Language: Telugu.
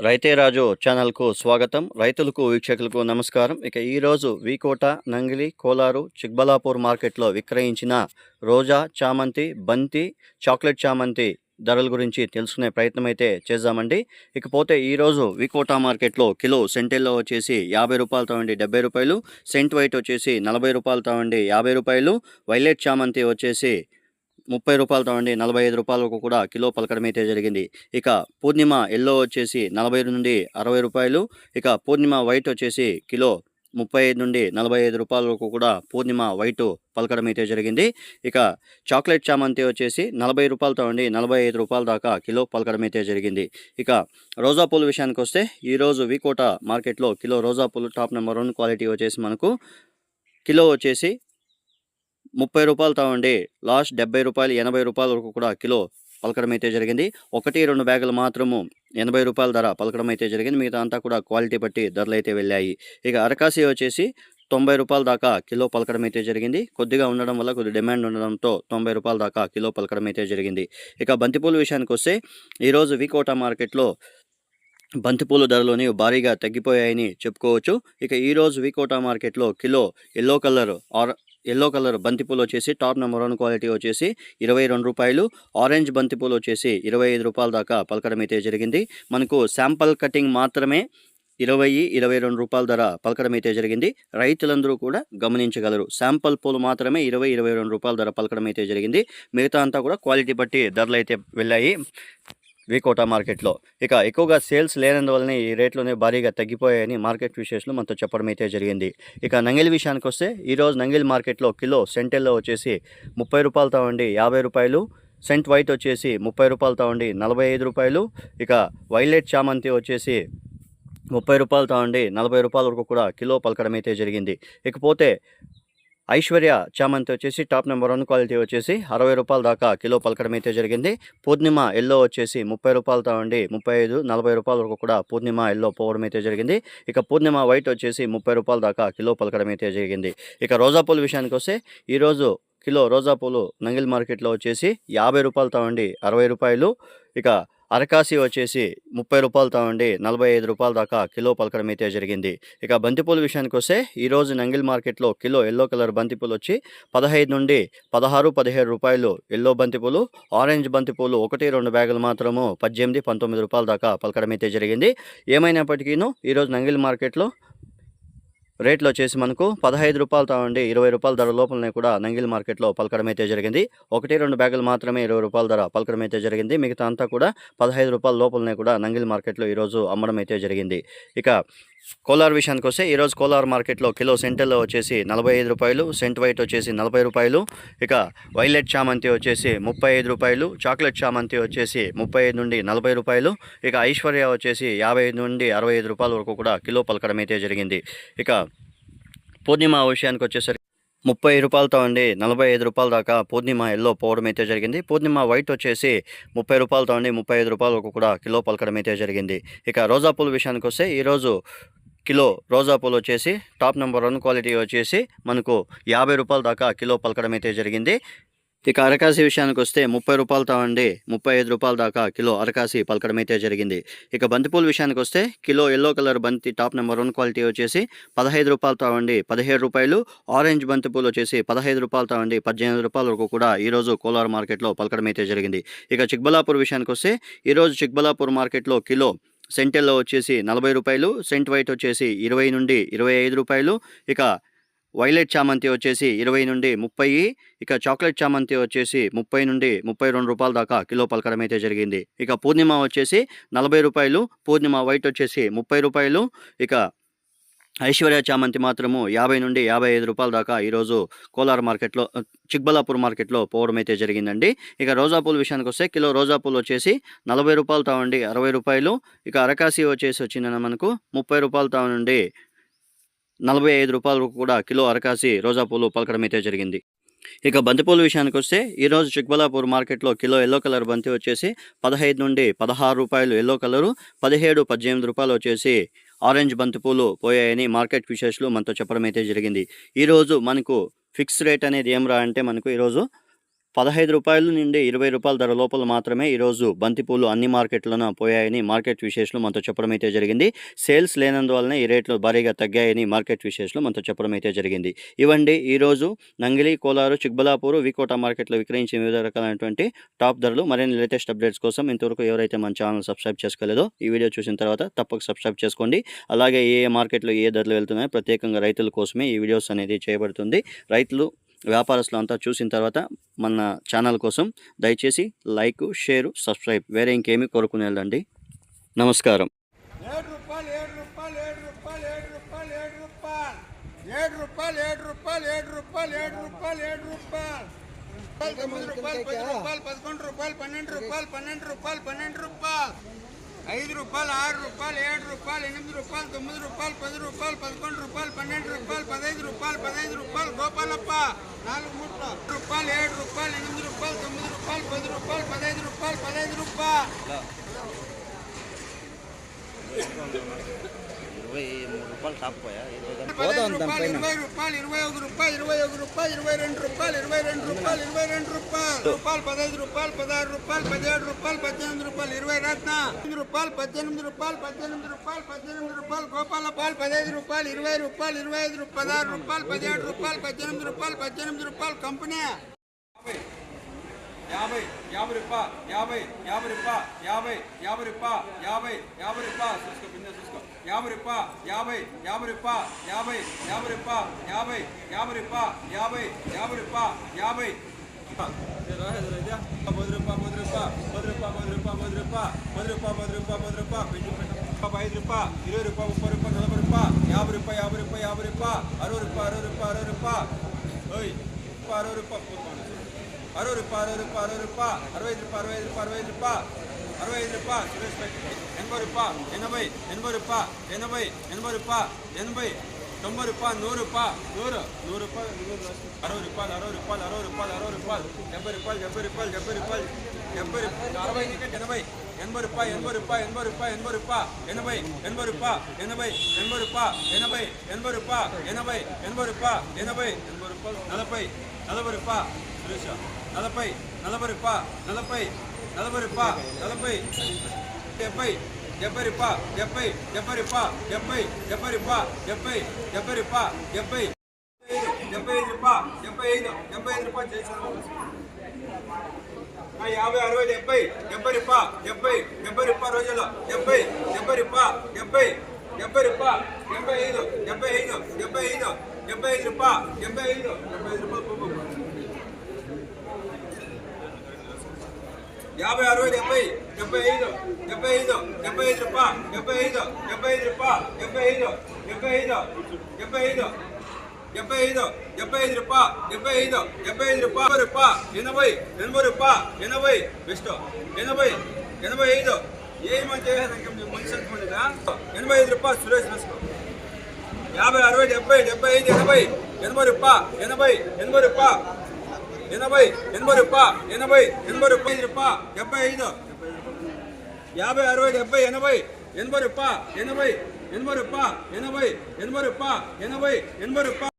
రైతే రాజు ఛానల్కు స్వాగతం. రైతులకు వీక్షకులకు నమస్కారం. ఇక ఈరోజు వీకోట నంగిలి కోలారు చిక్బలాపూర్ మార్కెట్లో విక్రయించిన రోజా చామంతి బంతి చాక్లెట్ చామంతి ధరల గురించి తెలుసుకునే ప్రయత్నం అయితే చేద్దామండి. ఇకపోతే ఈరోజు వికోటా మార్కెట్లో కిలో సెంటెల్లో వచ్చేసి యాభై రూపాయలతో ఉండి డెబ్బై రూపాయలు సెంట్ వైట్ వచ్చేసి నలభై రూపాయలతో ఉండి యాభై రూపాయలు వైలెట్ చామంతి వచ్చేసి ముప్పై రూపాయలతో నుండి నలభై ఐదు రూపాయలకు కూడా కిలో పలకడం అయితే జరిగింది. ఇక పూర్ణిమ ఎల్లో వచ్చేసి నలభై నుండి అరవై రూపాయలు ఇక పూర్ణిమ వైట్ వచ్చేసి కిలో ముప్పై ఐదు నుండి నలభై ఐదు రూపాయలకు కూడా పూర్ణిమ వైట్ పలకడం అయితే జరిగింది. ఇక చాక్లెట్ చామంతి వచ్చేసి నలభై రూపాయలతో నుండి నలభై ఐదు రూపాయల దాకా కిలో పలకడం అయితే జరిగింది. ఇక రోజా పూల విషయానికి వస్తే ఈరోజు వికోట మార్కెట్లో కిలో రోజా పూలు టాప్ నెంబర్ వన్ క్వాలిటీ వచ్చేసి మనకు కిలో వచ్చేసి ముప్పై రూపాయలతో ఉండి లాస్ట్ డెబ్బై రూపాయలు ఎనభై రూపాయల వరకు కూడా కిలో పలకడం అయితే జరిగింది. ఒకటి రెండు బ్యాగులు మాత్రము ఎనభై రూపాయల ధర పలకడం అయితే జరిగింది. మిగతా అంతా కూడా క్వాలిటీ బట్టి ధరలు అయితే వెళ్ళాయి. ఇక అరకాసి వచ్చేసి తొంభై రూపాయల దాకా కిలో పలకడం అయితే జరిగింది. కొద్దిగా ఉండడం వల్ల కొద్ది డిమాండ్ ఉండడంతో తొంభై రూపాయల దాకా కిలో పలకడం అయితే జరిగింది. ఇక బంతిపూల విషయానికి వస్తే ఈరోజు వికోటా మార్కెట్లో బంతిపూల ధరలోని భారీగా తగ్గిపోయాయని చెప్పుకోవచ్చు. ఇక ఈరోజు వికోటా మార్కెట్లో kilo yellow colour or yellow colour బంతిపూలు వచ్చేసి టాప్ నెంబర్ వన్ క్వాలిటీ వచ్చేసి ఇరవై రెండు రూపాయలు. ఆరెంజ్ బంతిపూలు వచ్చేసి ఇరవై ఐదు రూపాయల దాకా పలకడం అయితే జరిగింది. మనకు శాంపల్ కటింగ్ మాత్రమే ఇరవై ఇరవై రెండు రూపాయల ధర పలకడం అయితే జరిగింది. రైతులందరూ కూడా గమనించగలరు. శాంపల్ పూలు మాత్రమే ఇరవై ఇరవై రెండు రూపాయల ధర పలకడం అయితే జరిగింది. మిగతా అంతా కూడా క్వాలిటీ బట్టి ధరలు అయితే వెళ్ళాయి. వికోటా మార్కెట్లో. ఇక ఎక్కువగా సేల్స్ లేనందువల్లనే ఈ రేట్లోనే భారీగా తగ్గిపోయాయని మార్కెట్ విశేషాలు మనతో చెప్పడం అయితే జరిగింది. ఇక నంగిలి విషయానికి వస్తే ఈరోజు నంగిలి మార్కెట్లో కిలో సెంటెల్లో వచ్చేసి ముప్పై రూపాయలతో ఉండి యాభై రూపాయలు సెంట్ వైట్ వచ్చేసి ముప్పై రూపాయలతో ఉండి నలభై ఐదు రూపాయలు ఇక వైలెట్ చామంతి వచ్చేసి ముప్పై రూపాయలతో ఉండి నలభై రూపాయల వరకు కూడా కిలో పలకడం అయితే జరిగింది. ఇకపోతే ఐశ్వర్య చామంతి వచ్చేసి టాప్ నెంబర్ వన్ క్వాలిటీ వచ్చేసి అరవై రూపాయల దాకా కిలో పలకడం అయితే జరిగింది. పూర్ణిమ ఎల్లో వచ్చేసి ముప్పై రూపాయలతో ఉండి ముప్పై ఐదు నలభై రూపాయల వరకు కూడా పూర్ణిమ ఎల్లో పోవడం అయితే జరిగింది. ఇక పూర్ణిమ వైట్ వచ్చేసి ముప్పై రూపాయల దాకా కిలో పలకడం అయితే జరిగింది. ఇక రోజా పూల విషయానికి వస్తే ఈరోజు కిలో రోజా పూలు నంగిల్ మార్కెట్లో వచ్చేసి యాభై రూపాయలతో ఉండి అరవై రూపాయలు. ఇక అరకాసి వచ్చేసి ముప్పై రూపాయలతో ఉండి నలభై ఐదు రూపాయల దాకా కిలో పలకడం అయితే జరిగింది. ఇక బంతిపూల విషయానికి వస్తే ఈరోజు నంగిల్ మార్కెట్లో కిలో ఎల్లో కలర్ బంతిపూలు వచ్చి పదహైదు నుండి పదహారు పదిహేడు రూపాయలు ఎల్లో బంతిపూలు ఆరెంజ్ బంతిపూలు ఒకటి రెండు బ్యాగులు మాత్రము పద్దెనిమిది పంతొమ్మిది రూపాయల దాకా పలకడం అయితే జరిగింది. ఏమైనప్పటికీను ఈరోజు నంగిల్ మార్కెట్లో రేట్లు వచ్చేసి మనకు పదహైదు రూపాయలతో ఉండి ఇరవై రూపాయల ధర లోపలనే కూడా నంగిల్ మార్కెట్లో పలకడం అయితే జరిగింది. ఒకటి రెండు బ్యాగులు మాత్రమే ఇరవై రూపాయల ధర పలకడం అయితే జరిగింది. మిగతా అంతా కూడా పదహైదు రూపాయల లోపలనే కూడా నంగిల్ మార్కెట్లో ఈరోజు అమ్మడం అయితే జరిగింది. ఇక కోలార్ విషయానికి వస్తే ఈరోజు కోలార్ మార్కెట్లో కిలో సెంటర్లో వచ్చేసి నలభై ఐదు రూపాయలు సెంట్ వైట్ వచ్చేసి నలభై రూపాయలు ఇక వైలెట్ చామంతి వచ్చేసి ముప్పై ఐదు రూపాయలు చాక్లెట్ చామంతి వచ్చేసి ముప్పై ఐదు నుండి నలభై రూపాయలు ఇక ఐశ్వర్య వచ్చేసి యాభై ఐదు నుండి అరవై ఐదు రూపాయల వరకు కూడా కిలో పలకడం అయితే జరిగింది. ఇక పూర్ణిమ విషయానికి వచ్చేసరికి ముప్పై రూపాయలతో అండి నలభై ఐదు రూపాయల దాకా పూర్ణిమ ఎల్లో పోవడం అయితే జరిగింది. పూర్ణిమ వైట్ వచ్చేసి ముప్పై రూపాయలతో అండి ముప్పై ఐదు రూపాయలకు కూడా కిలో పలకడం అయితే జరిగింది. ఇక రోజా పూల విషయానికి వస్తే ఈరోజు కిలో రోజా పూలు వచ్చేసి టాప్ నెంబర్ వన్ క్వాలిటీ వచ్చేసి మనకు యాభై రూపాయల దాకా కిలో పలకడం అయితే జరిగింది. ఇక అరకాసి విషయానికి వస్తే ముప్పై రూపాయలతో అండి ముప్పై ఐదు రూపాయల దాకా కిలో అరకాసి పలకడం అయితే జరిగింది. ఇక బంతిపూల విషయానికి వస్తే కిలో ఎల్లో కలర్ బంతి టాప్ నెంబర్ వన్ క్వాలిటీ వచ్చేసి పదహైదు రూపాయలతో అండి పదిహేడు రూపాయలు ఆరెంజ్ బంతిపూలు వచ్చేసి పదహైదు రూపాయలతో అండి పద్దెనిమిది రూపాయల వరకు కూడా ఈరోజు కోలార్ మార్కెట్లో పలకడం అయితే జరిగింది. ఇక చిక్బలాపూర్ విషయానికి వస్తే ఈరోజు చిక్బలాపూర్ మార్కెట్లో కిలో సెంటెల్లో వచ్చేసి నలభై రూపాయలు సెంట్ వైట్ వచ్చేసి ఇరవై నుండి ఇరవై ఐదు రూపాయలు ఇక వైలెట్ చామంతి వచ్చేసి ఇరవై నుండి ముప్పై ఇక చాక్లెట్ చామంతి వచ్చేసి ముప్పై నుండి ముప్పై రెండు రూపాయల దాకా కిలో పలకడం అయితే జరిగింది. ఇక పూర్ణిమ వచ్చేసి నలభై రూపాయలు పూర్ణిమ వైట్ వచ్చేసి ముప్పై రూపాయలు ఇక ఐశ్వర్య చామంతి మాత్రము యాభై నుండి యాభై ఐదు రూపాయల దాకా ఈరోజు కోలార్ మార్కెట్లో చిక్బలాపూర్ మార్కెట్లో పోవడం అయితే జరిగిందండి. ఇక రోజా పూలు విషయానికి వస్తే కిలో రోజా పూలు వచ్చేసి నలభై రూపాయలు తావండి అరవై రూపాయలు ఇక అరకాసి వచ్చేసి వచ్చిందని మనకు ముప్పై రూపాయలు తావండి నలభై ఐదు రూపాయల వరకు కూడా కిలో అరకాసి రోజా పూలు పలకడం అయితే జరిగింది. ఇక బంతిపూల విషయానికి వస్తే ఈరోజు చిక్బలాపూర్ మార్కెట్లో కిలో ఎల్లో కలర్ బంతి వచ్చేసి పదహైదు నుండి పదహారు రూపాయలు ఎల్లో కలరు పదిహేడు పద్దెనిమిది రూపాయలు వచ్చేసి ఆరెంజ్ బంతిపూలు పోయాయని మార్కెట్ విశేషాలు మనతో చెప్పడం అయితే జరిగింది. ఈరోజు మనకు ఫిక్స్ రేట్ అనేది ఏం రా అంటే మనకు ఈరోజు పదహైదు రూపాయల నుండి ఇరవై రూపాయల ధర లోపల మాత్రమే ఈరోజు బంతిపూలు అన్ని మార్కెట్లను పోయాయని మార్కెట్ విశేషాలు మనతో చెప్పడం అయితే జరిగింది. సేల్స్ లేనందువలన ఈ రేట్లు భారీగా తగ్గాయని మార్కెట్ విశేషాలు మనతో చెప్పడం అయితే జరిగింది. ఇవ్వండి ఈరోజు నంగిలి కోలారు చిక్బలాపూర్ వికోట మార్కెట్లో విక్రయించే వివిధ రకాలైనటువంటి టాప్ ధరలు. మరిన్ని లేటెస్ట్ అప్డేట్స్ కోసం ఇంతవరకు ఎవరైతే మన ఛానల్ సబ్స్క్రైబ్ చేసుకోలేదో ఈ వీడియో చూసిన తర్వాత తప్పక సబ్స్క్రైబ్ చేసుకోండి. అలాగే ఏ ఏ మార్కెట్లో ఏ ధరలు వెళ్తున్నాయో ప్రత్యేకంగా రైతుల కోసమే ఈ వీడియోస్ అనేది చేయబడుతుంది. రైతులు వ్యాపారస్తులు అంతా చూసిన తర్వాత మన ఛానల్ కోసం దయచేసి లైక్ షేర్ సబ్స్క్రైబ్ వేరే ఇంకేమీ కోరుకునే వెళ్ళండి. నమస్కారం. ఏడు రూపాయలు ఏడు రూపాయలు ఏడు రూపాయలు ఏడు రూపాయలు రూపాయలు. పదకొండు రూపాయలు పన్నెండు రూపాయలు పన్నెండు రూపాయలు పన్నెండు రూపాయలు. ఐదు రూపాయలు ఆరు రూపాయలు ఏడు రూపాయలు ఎనిమిది రూపాయలు తొమ్మిది రూపాయలు పది రూపాయలు పదకొండు రూపాయలు పన్నెండు రూపాయలు పదహైదు రూపాయలు పదహైదు రూపాయలు గోపాలప్ప నాలుగు మూట్ల రూపాయలు ఏడు రూపాయలు ఎనిమిది రూపాయలు తొమ్మిది రూపాయలు పది రూపాయలు పదహైదు రూపాయలు పదహైదు రూపాయలు ఇరవై మూడు రూపాయలు ఇరవై రూపాయలు ఇరవై ఒక రూపాయలు ఇరవై ఒక రూపాయలు ఇరవై రెండు రూపాయలు ఇరవై రెండు రూపాయలు ఇరవై రెండు రూపాయలు. రూపాయలు పదహైదు రూపాయలు పదహారు రూపాయలు పదిహేడు రూపాయలు పద్దెనిమిది రూపాయలు. ఇరవై రత్న. రూపాయలు పద్దెనిమిది రూపాయలు పద్దెనిమిది రూపాయలు పద్దెనిమిది రూపాయలు. గోపాల పాలు పదహైదు రూపాయలు ఇరవై రూపాయలు ఇరవై ఐదు పదహారు రూపాయలు పదిహేడు రూపాయలు పద్దెనిమిది రూపాయలు పద్దెనిమిది రూపాయలు. కంపెనీ యాభై యాభై రూపా యాభై యాభై రూపా యాభై యాభై రూపా యాభై యాభై రూపా చూసుకో కింద చూసుకో యాభై రూపా యాభై యాభై రూపా యాభై యాభై రూపా యాభై యాభై రూపా యాభై యాభై రూపా యాభై పది రూపా పది రూపా పది రూపా పది రూపా పది రూపా పది రూపా పది రూపా పది రూపా పెంచు ఐదు రూపా ఇరవై రూపా ముప్పై రూపాయ నలభై రూపా యాభై రూపాయ యాభై రూపాయ యాభై రూపా అరవై రూపా అరవై రూపా అరవై రూపా అరవై రూపా அறுபதுப்பா அறுபதுப்பா அறுபதுப்பா அறுபதுப்பா அறுபதுப்பா அறுபதுப்பா அறுபதுப்பா சுரேஷ் எண்பதுப்பா எண்பது எண்பதுப்பா எண்பது எண்பதுப்பா எண்பது. தொம்பது ரூபா நூறு ரூபா நூறு நூறு ரூபாய் அறுபது ரூபாய் அறுபது ரூபாய் அறுபது ரூபாய் அறுபது ரூபாய் எண்பது ரூபாய் எண்பது ரூபாய் எண்பது ரூபாய் எண்பது ரூபாய் அறுபது எண்பது எண்பது. ரூபாய் எண்பது ரூபாய் எண்பது ரூபாய் எண்பது ரூபாய் எண்பது எண்பது ரூபாய் எண்பது எண்பது ரூபாய் எண்பது எண்பது ரூபாய் எண்பது எண்பது ரூபாய் எண்பது எண்பது ரூபாய் நலப்பை நலபை ரூபாய் ఎనభై నలభై నలభై రూప నలభై నలభై రూప నలభై. డెబ్బై డెబ్బై రూప డెబ్బై డెబ్బై రూప డెబ్బై డెబ్బై రూప డెబ్బై డెబ్బై రూప డెబ్బై. డెబ్బై ఐదు రూప డెబ్బై ఐదు డెబ్బై ఐదు రూపాయలు చేశాను యాభై అరవై డెబ్బై డెబ్బై రూప డెబ్బై డెబ్బై రూప రోజులు డెబ్బై డెబ్బై రూప డెబ్బై డెబ్బై రూప డెబ్బై ఐదు డెబ్బై ఐదు డెబ్బై ఐదు డెబ్బై ఐదు రూప డెబ్బై ఐదు డెబ్బై ఐదు రూపాయలు యాభై అరవై డెబ్బై డెబ్బై ఐదు డెబ్బై ఐదు డెబ్బై ఐదు రూపాయ డెబ్బై ఐదు డెబ్బై ఐదు రూపాయ డెబ్బై ఐదు డెబ్బై ఐదు డెబ్బై ఐదు డెబ్బై ఐదు డెబ్బై ఐదు రూపాయ డెబ్బై ఐదు డెబ్బై ఐదు రూపాయ రూపాయ ఎనభై ఎనభై రూపాయ ఎనభై బెస్ట్ ఎనభై ఎనభై ఐదు. ఏ మంచి మనిషి అనుకుంటుందా ఎనభై ఐదు రూపాయలు సురేష్ రాసుకో. యాభై అరవై డెబ్బై డెబ్బై ఐదు ఎనభై ఎనభై రూపాయ ఎనభై ఎనభై రూపాయ ఎనభై ఎనభై రూపాయ ఎనభై ఎనభై రూపాయ ఐదు రూపాయ డెబ్బై ఐదు యాభై అరవై డెబ్బై ఎనభై ఎనభై రూపాయ ఎనభై ఎనభై రూపాయ ఎనభై ఎనభై రూపాయ ఎనభై ఎనభై రూపాయ